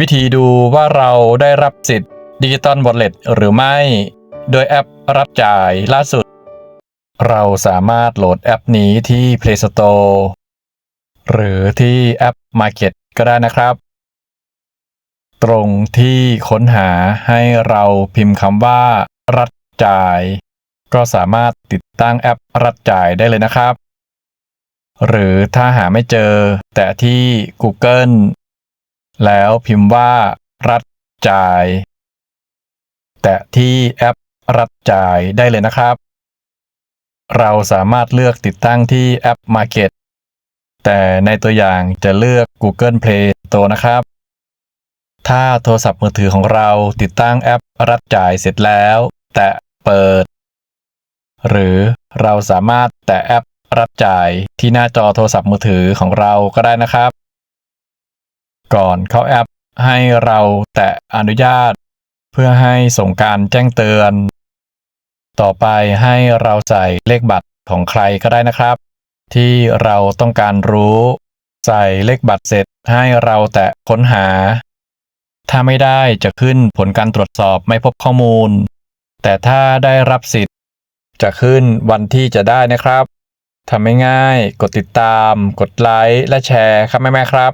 วิธีดูว่าเราได้รับสิทธิ์ดิจิตอล w อ l เล็ตหรือไม่ โดยแอปรับจ่ายล่าสุด เราสามารถโหลดแอปนี้ที่ Play Store หรือที่แอป Market ก็ได้นะครับ ตรงที่ค้นหาให้เราพิมพ์คำว่า รัฐจ่าย ก็สามารถติดตั้งแอปรัฐจ่ายได้เลยนะครับ หรือถ้าหาไม่เจอ แต่ที่ Google แล้วพิมพ์ว่า รัฐจ่าย แต่ที่แอปรัฐจ่ายได้เลยนะครับ เราสามารถเลือกติดตั้งที่แอป Market แต่ในตัวอย่างจะเลือก Google Play Store นะครับ ถ้าโทรศัพท์มือถือของเราติดตั้งแอปรัฐจ่ายเสร็จแล้ว แตะเปิด หรือเราสามารถแตะแอปรัฐจ่ายที่หน้าจอโทรศัพท์มือถือของเราก็ได้นะครับ ก่อนเข้าแอปให้เราแตะอนุญาต เพื่อให้ส่งการแจ้งเตือน ต่อไปให้เราใส่เลขบัตรของใครก็ได้นะครับ ที่เราต้องการรู้ ใส่เลขบัตรเสร็จให้เราแตะค้นหา ถ้าไม่ได้จะขึ้นผลการตรวจสอบไม่พบข้อมูล แต่ถ้าได้รับสิทธิ์ จะขึ้นวันที่จะได้นะครับทำไม่ง่ายกดติดตาม กดไลค์และแชร์ครับแม่ๆครับ